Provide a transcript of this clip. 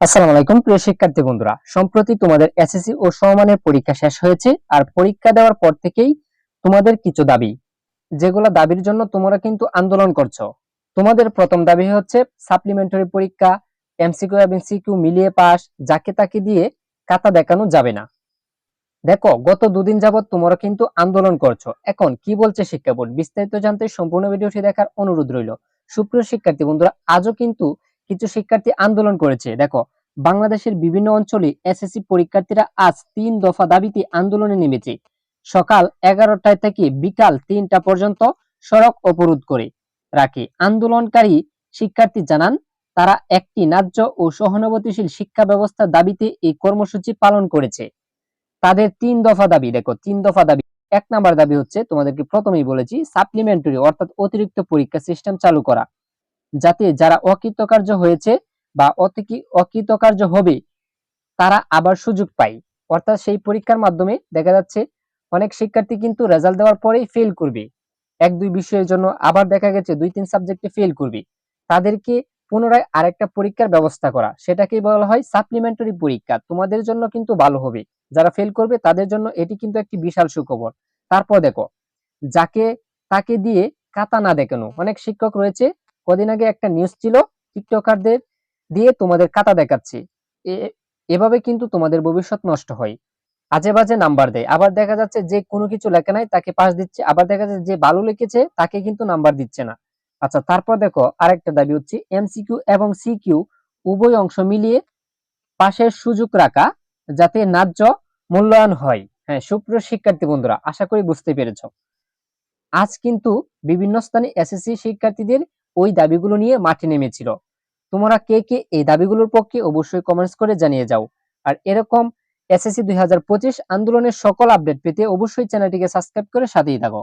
আসসালামু আলাইকুম, প্রিয় শিক্ষার্থী বন্ধুরা। সম্প্রতি তোমাদের এসএসসি ও সমমানের পরীক্ষা শেষ হয়েছে, আর পরীক্ষা দেওয়ার পর থেকেই তোমাদের কিছু দাবি। যেগুলো দাবির জন্য তোমরা কিন্তু আন্দোলন করছ। তোমাদের প্রথম দাবি হচ্ছে সাপ্লিমেন্টারি পরীক্ষা এমসিকিউ এবং সিকিউ মিলিয়ে পাস যাকে তাকে দিয়ে খাতা দেখানো যাবে না। দেখো, গত দুদিন যাবত তোমরা কিন্তু আন্দোলন করছ। এখন কি বলছে শিক্ষা বোর্ড? বিস্তারিত জানতে সম্পূর্ণ ভিডিওটি দেখার অনুরোধ রইল। সুপ্রিয় শিক্ষার্থী বন্ধুরা, আজও কিন্তু কিছু শিক্ষার্থী আন্দোলন করেছে। দেখো, বাংলাদেশের বিভিন্ন অঞ্চলে এসএসসি পরীক্ষার্থীরা আজ তিন দফা দাবিতে আন্দোলনে নেমেছে। সকাল এগারোটায় থেকে বিকাল তিনটা পর্যন্ত সড়ক অবরোধ করে রাখে। আন্দোলনকারী শিক্ষার্থী জানান, তারা একটি ন্যায্য ও সহানুভূতিশীল শিক্ষা ব্যবস্থার দাবিতে এই কর্মসূচি পালন করেছে। তাদের তিন দফা দাবি, দেখো, তিন দফা দাবি। এক নাম্বার দাবি হচ্ছে, তোমাদেরকে প্রথমেই বলেছি সাপ্লিমেন্টারি অর্থাৎ অতিরিক্ত পরীক্ষা সিস্টেম চালু করা। যাতে যারা অকৃতকার্য হয়েছে বা অকৃতকার্য হবে, তারা আবার সুযোগ পায়। অর্থাৎ সেই পরীক্ষার মাধ্যমে দেখা যাচ্ছে অনেক শিক্ষার্থী কিন্তু রেজাল্ট দেওয়ার পরেই ফেল করবে। এক, দুই বিষয়ের জন্য আবার দেখা গেছে দুই, তিন সাবজেক্টে ফেল করবে। তাদেরকে পুনরায় আরেকটা পরীক্ষার ব্যবস্থা করা। সেটাকেই বলা হয় সাপ্লিমেন্টারি পরীক্ষা। তোমাদের জন্য কিন্তু ভালো হবে। যারা ফেল করবে, তাদের জন্য এটি কিন্তু একটি বিশাল সুখবর। তারপর দেখো, যাকে, তাকে দিয়ে খাতা না দেখানো। অনেক শিক্ষক রয়েছে কদিন আগে একটা নিউজ ছিল টিকটকারদের দিয়ে তোমাদের খাতা দেখাচ্ছে। এভাবে কিন্তু তোমাদের ভবিষ্যৎ নষ্ট হয়। আজে বাজে নাম্বার দেয়। আবার দেখা যাচ্ছে যে কোনো কিছু লেখা নাই, তাকে পাস দিচ্ছে। আবার দেখা যাচ্ছে যে ভালো লিখেছে, তাকে কিন্তু নাম্বার দিচ্ছে না। আচ্ছা তারপর দেখো, আরেকটা দাবি হচ্ছে এমসিকিউ এবং সিকিউ উভয় অংশ মিলিয়ে পাশের সুযোগ রাখা যাতে ন্যায্য মূল্যায়ন হয়। হ্যাঁ সুপ্রিয় শিক্ষার্থী বন্ধুরা, আশা করি বুঝতে পেরেছ। আজ কিন্তু বিভিন্ন স্থানে এসএসসি শিক্ষার্থীদের ওই দাবিগুলো নিয়ে মাঠে নেমেছিল। তোমরা কে কে এই দাবিগুলোর পক্ষে অবশ্যই কমেন্টস করে জানিয়ে যাও। আর এরকম এসএসসি দুই হাজার পঁচিশ আন্দোলনের সকল আপডেট পেতে অবশ্যই চ্যানেলটিকে সাবস্ক্রাইব করে সাথেই থাকো।